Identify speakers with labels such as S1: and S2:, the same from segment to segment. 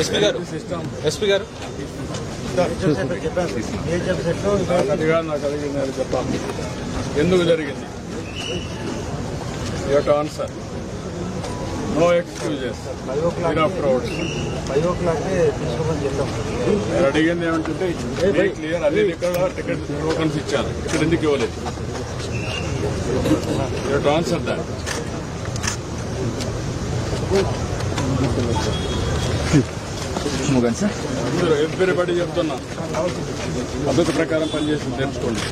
S1: SP గారు SP గారు.
S2: చెప్పాలి ఎందుకు జరిగింది? You to answer. No excuses మీరు అడిగింది ఏమంటుంటే క్లియర్ అదే ఇక్కడ టికెట్ టోకన్స్ ఇచ్చారు. ఇక్కడ ఎందుకు ఇవ్వలేదు? యూ టు ఆన్సర్ దాట్ అందరూ ఎవ్రీబడి చెప్తున్నా. పద్ధతి ప్రకారం పనిచేసి తెలుసుకోండి.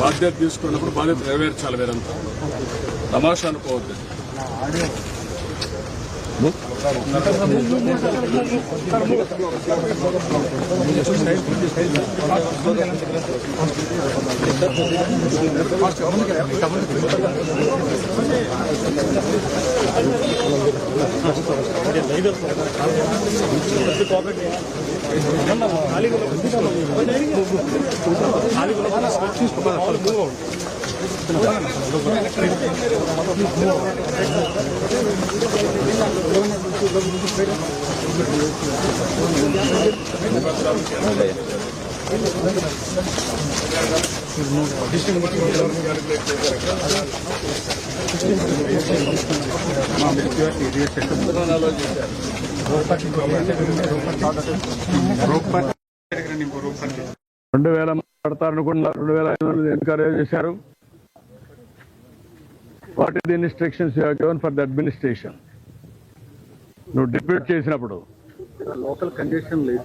S2: బాధ్యత తీసుకున్నప్పుడు బాధ్యత నెరవేర్చాలి మీరంతా. తమాషా అనుకోవద్దు. Gracias. రెండు వేల మాట్లాడతారనుకున్నారు. రెండు వేల ఐదు వందలు ఎన్కరేజ్ చేశారు. What is the instructions you given for the administration. నువ్వు డిప్యూట్ చేసినప్పుడు.
S3: లోకల్ కండిషన్ లేదు.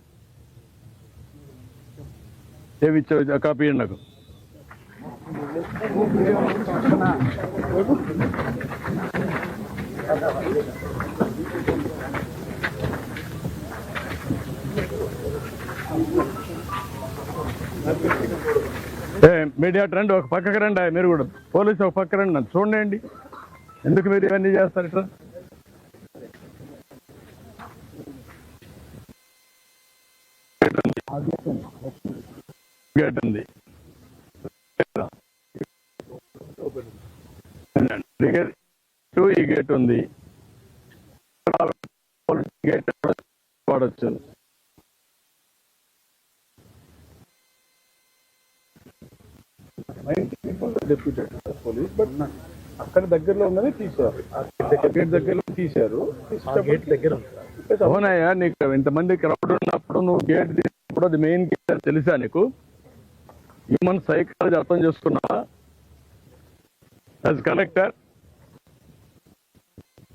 S2: ఏమి కాపీ నాకు. ఏ మీడియా రండి ఒక పక్కకు రండి మీరు కూడా. పోలీసు ఒక పక్క రండి నన్ను చూడండి. ఎందుకు మీరు ఇవన్నీ చేస్తారు ఇట్లా? గేట్ ఉంది. టూ ఈ గేట్ ఉంది గేట్ వాడచ్చు
S3: డెప్యూటెడ్ పోలీస్ బట్ అక్కడ దగ్గరలో ఉందని తీసారు గేట్ దగ్గరలో తీశారు. గేట్ దగ్గర
S2: అవునయ్యా నీకు ఇంతమంది క్రౌడ్ ఉన్నప్పుడు నువ్వు గేట్ తీసినప్పుడు అది మెయిన్ గేట్ అని తెలుసా నీకు? హ్యూమన్ సైకాలజీ అర్థం చేసుకున్నావా? యాజ్ కలెక్టర్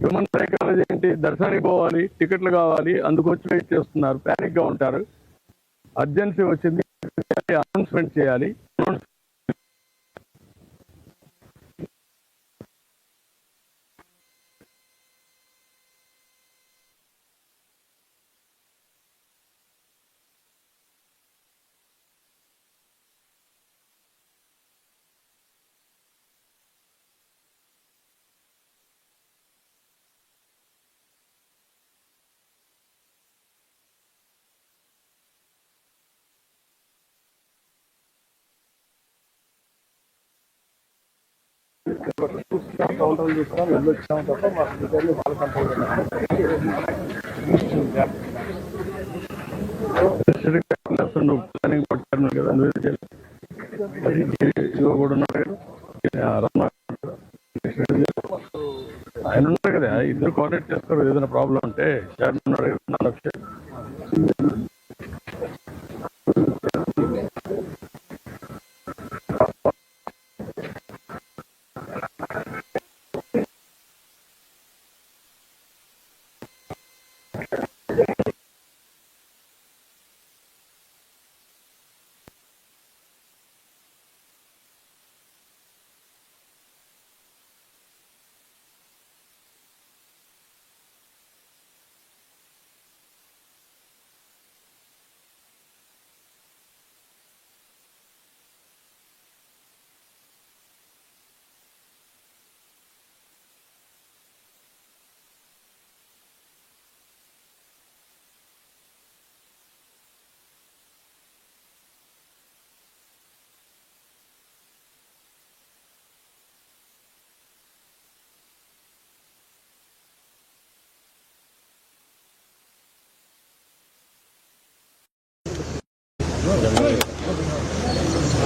S2: హ్యూమన్ సైకాలజీ ఏంటి? దర్శనానికి పోవాలి టికెట్లు కావాలి అందుకు వచ్చి వెయిట్ చేస్తున్నారు ప్యానిక్గా ఉంటారు. అర్జెన్సీ వచ్చింది అనౌన్స్మెంట్ చేయాలి.
S3: కౌంటర్లు తప్ప మా స్పీకర్లు వాళ్ళ కంట్రోల్
S2: ప్లానింగ్ పట్టాను కదా కూడా ఆయన ఉన్నారు కదా ఇద్దరు కాంటాక్ట్ చేస్తారు ఏదైనా ప్రాబ్లం ఉంటే షార్ ఉన్నాడు నాలుగు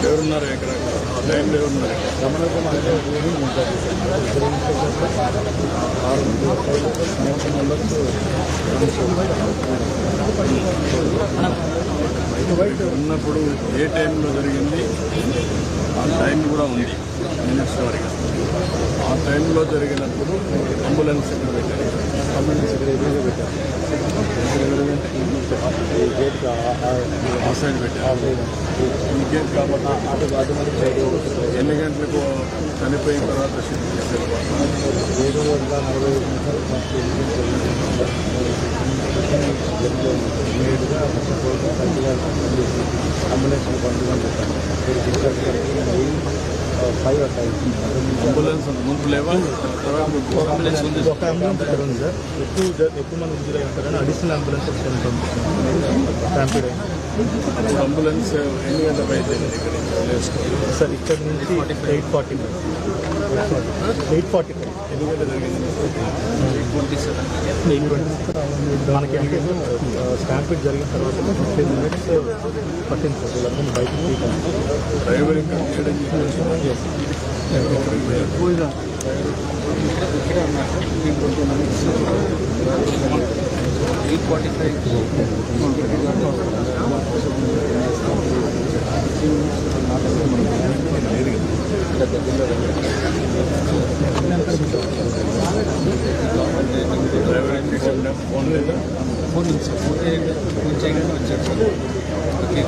S2: ఎవరున్నారు ఇక్కడ? ఆ టైంలో ఎవరున్నారు? ఇక్కడ ఉన్నప్పుడు ఏ టైంలో జరిగింది? ఆ టైం కూడా ఉంది. మినిట్స్ వరకు ఆ టైంలో జరిగినప్పుడు అంబులెన్స్ ఇక్కడ పెట్టారు? అంబులెన్స్ ఇక్కడ ఎదురుగా పెట్టారు ఆ సైడ్ పెట్టారు ఈ గేట్ కాబట్టి ఎన్ని గంటలకు చనిపోయిన తర్వాత షిఫ్ట్ చేశారు అంబులెన్స్ అంబులెన్స్ ముందు లేవా అంబులెన్స్ ఉంది
S4: ఒక అంబులెన్స్ ఇక్కడ ఉంది సార్ ఎక్కువ ఎక్కువ మంది ఇంజరీ అవుతారని అడిషనల్ అంబులెన్స్ ఒకటి స్టాంపీడ్
S2: అంబులెన్స్ ఎన్ని గంటలకు అయితే
S4: సార్ ఇక్కడ నుంచి eight forty eight forty five మనకి అంటే స్టాంపీడ్ జరిగిన తర్వాత ఫిఫ్టీన్ మినిట్స్ పట్టింది సార్. వీళ్ళందరినీ
S2: చేయడం
S3: eight forty five
S2: phone
S3: phone ఉంది ఫోన్ చేయగానే వచ్చారు సార్ ఓకే